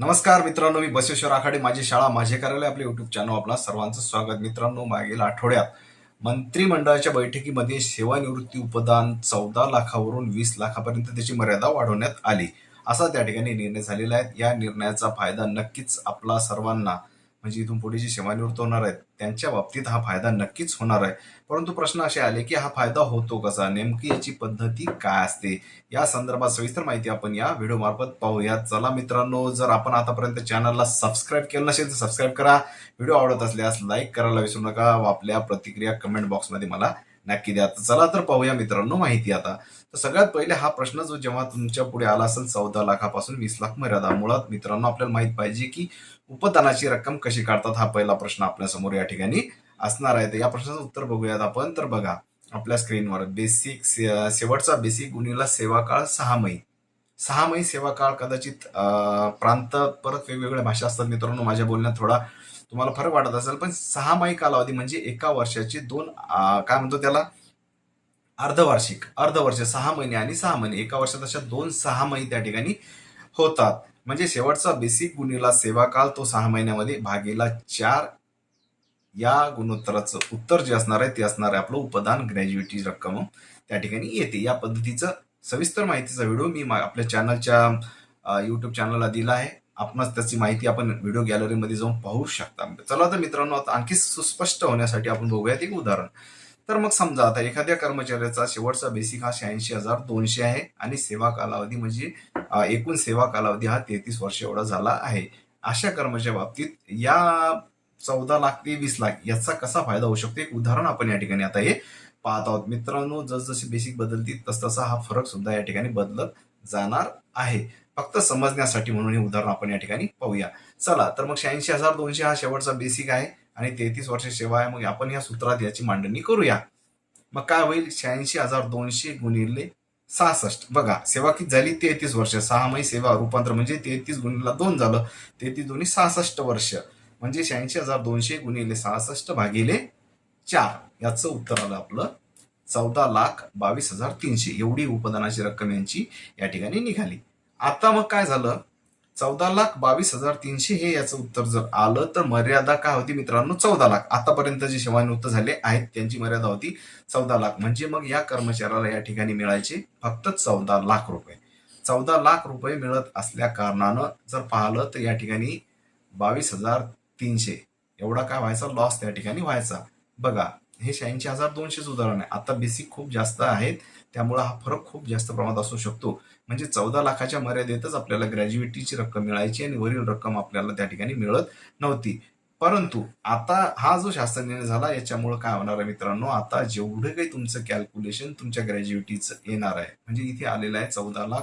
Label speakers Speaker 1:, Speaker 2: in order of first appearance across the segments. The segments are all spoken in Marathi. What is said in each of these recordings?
Speaker 1: नमस्कार मित्रांनो मी बसवेश्वर आखाडे माझी शाळा माझे कार्यालय आपले युट्यूब चॅनल आपला सर्वांचं स्वागत. मित्रांनो मागील आठवड्यात मंत्रिमंडळाच्या बैठकीमध्ये सेवानिवृत्ती उपदान चौदा लाखावरून वीस लाखापर्यंत त्याची मर्यादा वाढवण्यात आली. असा त्या ठिकाणी निर्णय झालेला आहे. या निर्णयाचा फायदा नक्कीच आपला सर्वांना म्हणजे इथून पुढे जे सेवानिवृत्त होणार आहेत त्यांच्या बाबतीत हा फायदा नक्कीच होणार आहे. परंतु प्रश्न असे आले की हा फायदा होतो कसा? नेमकी याची पद्धती काय असते? या संदर्भात सविस्तर माहिती आपण या व्हिडिओ मार्फत पाहूया चला मित्रांनो जर आपण आतापर्यंत चॅनलला सबस्क्राईब केलं नसेल तर सबस्क्राईब करा. व्हिडिओ आवडत असल्यास लाईक करायला विसरू नका आपल्या प्रतिक्रिया कमेंट बॉक्समध्ये मला नक्की द्या. तर चला तर पाहूया मित्रांनो माहिती आता. तर सगळ्यात पहिले हा प्रश्न जो जेव्हा तुमच्यापुढे आला असेल चौदा लाखापासून वीस लाख मर्यादा मुळात मित्रांनो आपल्याला माहीत पाहिजे की उपदानाची रक्कम कशी काढतात हा पहिला प्रश्न आपल्यासमोर या ठिकाणी असणार आहे. तर या प्रश्नाचं उत्तर बघूयात आपण. तर बघा आपल्या स्क्रीनवर बेसिक शेवटचा बेसिक गुन्हेला सेवा काळ सहा मै सहा मै सेवा काळ कदाचित प्रांत परत वेगवेगळ्या भाषा असतात मित्रांनो. माझ्या बोलण्यात थोडा तुम्हाला फरक वाटत असेल पण सहामाही कालावधी म्हणजे एका वर्षाची दोन काय म्हणतो त्याला? अर्धवार्षिक अर्धवर्ष सहा महिने आणि सहा महिने. एका वर्षात अशा दोन सहा महिने त्या ठिकाणी होतात. म्हणजे शेवटचा बेसिक गुन्हेला सेवा काल तो सहा महिन्यामध्ये भागेला चार. या गुणोत्तराचं उत्तर जे असणार आहे ते असणार आहे आपलं उपदान ग्रॅज्युएटी रक्कम त्या ठिकाणी येते. या पद्धतीचं सविस्तर माहितीचा व्हिडिओ मी मा- आपल्या चॅनलच्या युट्यूब चॅनलला दिला आहे. आपण त्याची माहिती आपण व्हिडिओ गॅलरीमध्ये जाऊन पाहू शकता. चला तर मित्रांनो आता आणखी सुस्पष्ट होण्यासाठी आपण बघूयात एक उदाहरण. तर मग समजा आता एखाद्या कर्मचाऱ्याचा शेवटचा बेसिक हा शहाऐंशी हजार दोनशे आहे आणि सेवा कालावधी म्हणजे एकूण सेवा कालावधी हा तेहतीस वर्ष एवढा झाला आहे. अशा कर्मच्या बाबतीत या चौदा लाख ते वीस लाख याचा कसा फायदा होऊ शकतो? एक उदाहरण आपण या ठिकाणी आता हे पाहत आहोत. मित्रांनो जसजशी बेसिक बदलतील तसतसा हा फरक सुद्धा या ठिकाणी बदलत जाणार आहे. फक्त समजण्यासाठी म्हणून हे उदाहरण आपण या ठिकाणी पाहूया. चला तर मग शहाऐंशी हजार दोनशे हा शेवटचा बेसिक आहे आणि तेहतीस वर्ष सेवा आहे. मग आपण या सूत्रात याची मांडणी करूया. मग काय होईल? शहाऐंशी हजार दोनशे गुणिले सहासष्ट. बघा सेवा किती झाली? तेहतीस वर्ष. सहा महिने सेवा रूपांतर म्हणजे तेहतीस गुणिला दोन झालं. तेहतीस दोन्ही सहासष्ट वर्ष. म्हणजे शहाऐंशी हजार दोनशे गुणिले सहासष्ट भागिले चार. याचं उत्तर आलं आपलं. चौदा लाख बावीस हजार तीनशे. एवढी उपदानाची रक्कम यांची या ठिकाणी निघाली. आता मग काय झालं? चौदा लाख बावीस हजार तीनशे हे याचं उत्तर जर आलं तर मर्यादा काय होती मित्रांनो? चौदा लाख. आतापर्यंत जे सेवानिवृत्त झाले आहेत त्यांची मर्यादा होती चौदा लाख. म्हणजे मग या कर्मचाऱ्याला या ठिकाणी मिळायचे फक्त चौदा लाख रुपये. चौदा लाख रुपये मिळत असल्या कारणानं जर पाहिलं तर या ठिकाणी बावीस हजार तीनशे. एवढा काय व्हायचा? लॉस त्या ठिकाणी व्हायचा. बघा हे शहाऐंशी हजार दोनशेच उदाहरण आहे. आता बेसिक खूप जास्त आहेत. त्यामुळे हा फरक खूप जास्त प्रमाणात असू शकतो. म्हणजे चौदा लाखाच्या मर्यादेतच आपल्याला ग्रॅज्युएटीची रक्कम मिळायची आणि वरील रक्कम आपल्याला त्या ठिकाणी मिळत नव्हती. परंतु आता हा जो शास्त्र निर्णय झाला याच्यामुळे काय होणार आहे मित्रांनो? आता जेवढं काही तुमचं कॅल्क्युलेशन तुमच्या ग्रॅज्युएटीचं येणार आहे. म्हणजे इथे आलेलं आहे चौदा लाख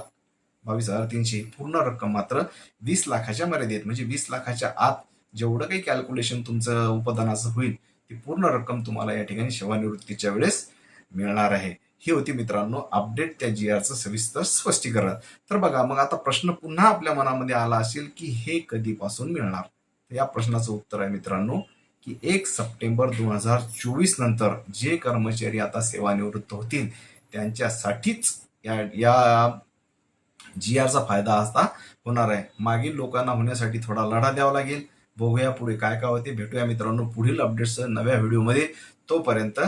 Speaker 1: बावीस हजार तीनशे. पूर्ण रक्कम मात्र वीस लाखाच्या मर्यादेत म्हणजे वीस लाखाच्या आत जेवढं काही कॅल्क्युलेशन तुमचं उपदानाचं होईल ती पूर्ण रक्कम तुम्हाला या ठिकाणी सेवानिवृत्तीच्या वेळेस मिळणार आहे. ही होती मित्रांनो अपडेट त्या जी आरचं सविस्तर स्पष्टीकरण. तर बघा मग आता प्रश्न पुन्हा आपल्या मनामध्ये आला असेल की हे कधीपासून मिळणार? तर या प्रश्नाचं उत्तर आहे मित्रांनो की एक सप्टेंबर दोन हजार चोवीस नंतर जे कर्मचारी आता सेवानिवृत्त होतील त्यांच्यासाठीच या या जी आरचा फायदा आता होणार आहे. मागील लोकांना होण्यासाठी थोडा लढा द्यावा लागेल. बघूया पुढे काय काय होते. भेटूया मित्रांनो पुढील अपडेट्स नव्या व्हिडिओमध्ये तोपर्यंत